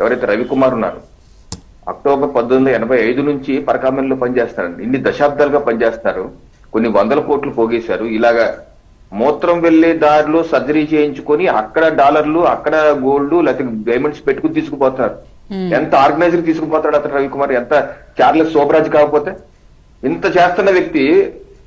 ఎవరైతే రవికుమార్ ఉన్నారు అక్టోబర్ పంతొమ్మిది వందల ఎనభై ఐదు నుంచి పరకామణిలో పనిచేస్తారండి ఇన్ని దశాబ్దాలుగా పనిచేస్తారు కొన్ని వందల కోట్లు పోగేశారు. ఇలాగా మూత్రం వెళ్ళే దారిలో సర్జరీ చేయించుకొని అక్కడ డాలర్లు అక్కడ గోల్డ్ లేకపోతే డైమండ్స్ పెట్టుకుని తీసుకుపోతారు Hmm. ఎంత ఆర్గనైజర్ తీసుకుపోతాడు అతను రవికుమార్? ఎంత చార్లెస్ శోభరాజ్ కాకపోతే? ఇంత చేస్తున్న వ్యక్తి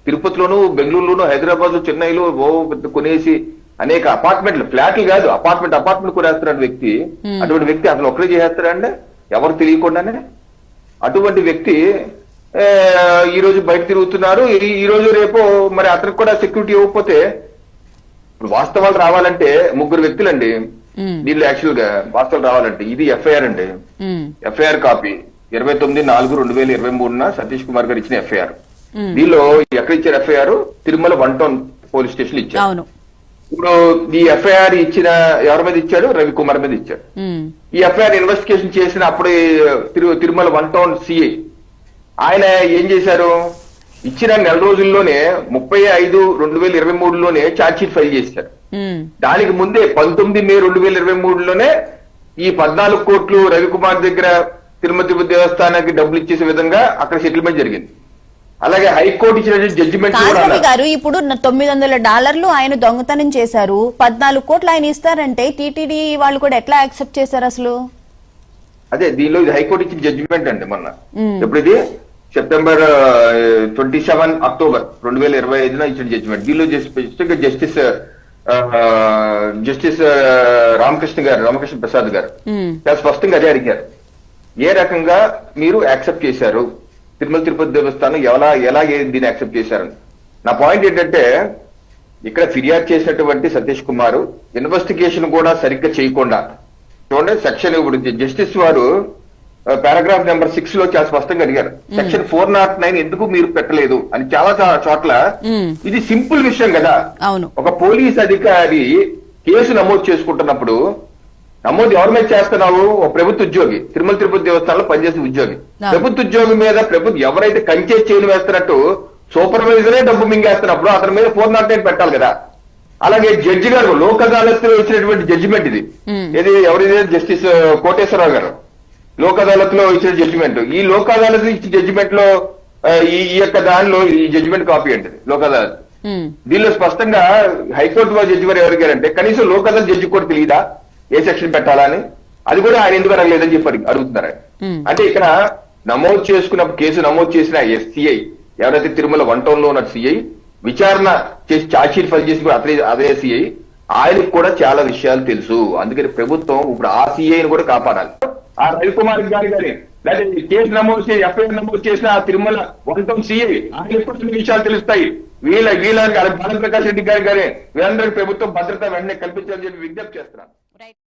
తిరుపతిలోను బెంగళూరులోను హైదరాబాద్ చెన్నైలో ఓ పెద్ద కొనేసి అనేక అపార్ట్మెంట్లు ఫ్లాట్లు కాదు అపార్ట్మెంట్ అపార్ట్మెంట్ కొనేస్తున్నాడు వ్యక్తి Hmm. అటువంటి వ్యక్తి అసలు ఒక్కరే చేసేస్తాడంటే ఎవరు తెలియకుండానే? అటువంటి వ్యక్తి ఈ రోజు బయట తిరుగుతున్నారు ఈ- రోజు రేపు మరి అతనికి కూడా సెక్యూరిటీ ఇవ్వకపోతే ఇప్పుడు వాస్తవాలు రావాలంటే ముగ్గురు వ్యక్తులండి. దీనిలో యాక్చువల్గా వాస్తవాలు రావాలంటే ఇది ఎఫ్ఐఆర్ అండి. Um, FIR copy. ఇరవై తొమ్మిది నాలుగు రెండు వేల ఇరవై మూడున సతీష్ కుమార్ గారు ఇచ్చిన ఎఫ్ఐఆర్. దీనిలో ఎక్కడ ఇచ్చారు FIR? Tirumala one town police station ఇచ్చారు. ఇప్పుడు ఈ ఎఫ్ఐఆర్ ఇచ్చిన ఎవరి మీద ఇచ్చాడు? రవి కుమార్ మీద ఇచ్చాడు. ఈ ఎఫ్ఐఆర్ ఇన్వెస్టిగేషన్ చేసిన అప్పుడు తిరు తిరుమల వన్ టౌన్ సిఐ ఆయన ఏం చేశారు? ఇచ్చిన నెల రోజుల్లోనే ముప్పై ఐదు రెండు వేల ఇరవై మూడులోనే ఛార్జ్ షీట్ ఫైల్ చేశారు. దానికి ముందే పంతొమ్మిది మే రెండు వేల ఇరవై మూడులోనే ఈ పద్నాలుగు కోట్లు రవికుమార్ దగ్గర తిరుమతి దేవస్థానానికి డబ్బులు ఇచ్చేసే విధంగా అక్కడ సెటిల్మెంట్ జరిగింది. అలాగే హైకోర్టు ఇచ్చిన జడ్జిమెంట్. గారు ఇప్పుడు తొమ్మిది వందల డాలర్లు ఆయన దొంగతనం చేశారు. పద్నాలుగు కోట్లు ఆయన ఇస్తారంటే టీటీడీ వాళ్ళు కూడా ఎట్లా యాక్సెప్ట్ చేశారు అసలు? అదే దీనిలో ఇది హైకోర్టు ఇచ్చిన జడ్జిమెంట్ అండి మొన్న. మ్మ్. ఎప్పుడు ఇది? సెప్టెంబర్ ట్వంటీ సెవెన్ అక్టోబర్ రెండు వేల ఇరవై ఐదున ఇచ్చిన జడ్జిమెంట్ దీనిలో స్పెసిఫిక్ జస్టిస్ జస్టిస్ రామకృష్ణ గారు రామకృష్ణ ప్రసాద్ గారు. చాలా స్పష్టంగా అదే అడిగారు. ఏ రకంగా మీరు యాక్సెప్ట్ చేశారు? తిరుమల తిరుపతి దేవస్థానం ఎలా ఎలా దీన్ని యాక్సెప్ట్ చేశారని. నా పాయింట్ ఏంటంటే ఇక్కడ ఫిర్యాదు చేసినటువంటి సతీష్ కుమార్ ఇన్వెస్టిగేషన్ కూడా సరిగ్గా చేయకుండా చూడండి సెక్షన్ ఇప్పుడు జస్టిస్ వారు పారాగ్రాఫ్ నెంబర్ సిక్స్లో చాలా స్పష్టంగా అడిగారు. సెక్షన్ ఫోర్ నాట్ నైన్ ఎందుకు మీరు పెట్టలేదు అని చాలా చా- చోట్ల ఇది సింపుల్ విషయం కదా. ఒక పోలీస్ అధికారి కేసు నమోదు చేసుకుంటున్నప్పుడు నమోదు ఎవరి మీద చేస్తున్నావు? ఒక ప్రభుత్వ ఉద్యోగి. తిరుమల తిరుపతి దేవస్థానంలో పనిచేసే ఉద్యోగి. ప్రభుత్వ ఉద్యోగి మీద ప్రభుత్వం ఎవరైతే కంచే చేయని వేస్తున్నట్టు సూపర్వైజరే డబ్బు మింగేస్తున్నప్పుడు అతని మీద ఫోర్ నాట్ నైన్ పెట్టాలి కదా. అలాగే జడ్జి గారు లోక్ అదాలత్లో ఇచ్చినటువంటి జడ్జిమెంట్ ఇది. ఇది ఎవరిది? జస్టిస్ కోటేశ్వరరావు గారు. లోక్ అదాలత్లో ఇచ్చిన జడ్జిమెంట్ ఈ లోక్ అదాలత్ ఇచ్చిన జడ్జిమెంట్లో ఈ యొక్క దానిలో ఈ జడ్జిమెంట్ కాపీ అంటే లోక్ అదాలత్ దీనిలో స్పష్టంగా హైకోర్టు జడ్జి గారు ఎవరు గారంటే కనీసం లోక్ అదాలత్ జడ్జి కూడా తెలియదా ఏ సెక్షన్ పెట్టాలని? అది కూడా ఆయన ఎందుకు అడగలేదని చెప్పి అడిగి- అడుగుతున్నారు ఆయన. అంటే ఇక్కడ నమోదు చేసుకున్నప్పుడు కేసు నమోదు చేసిన ఎస్సీఐ ఎవరైతే తిరుమల వన్ టౌన్లో ఉన్న సిఐ విచారణ చేసి ఛార్జ్ షీట్ ఫైల్ చేసి కూడా అదే అదే సిఐ ఆయనకు కూడా చాలా విషయాలు తెలుసు. అందుకని ప్రభుత్వం ఇప్పుడు ఆ సిఐని కూడా కాపాడాలి. ఆ రవికుమార్ గారి గారి లేదా ఈ కేసు నమోదు చేసి ఎఫ్ఐఆర్ నమోదు చేసిన ఆ తిరుమల వన్ టౌన్ సిఐ ఆయనకు కూడా విషయాలు తెలుస్తాయి. వీళ్ళ వీళ్ళ బాలప్రకాష్ రెడ్డి గారి గారి వీళ్ళందరికీ ప్రభుత్వం భద్రత వెంటనే కల్పించాలని చెప్పి విజ్ఞప్తి చేస్తున్నాను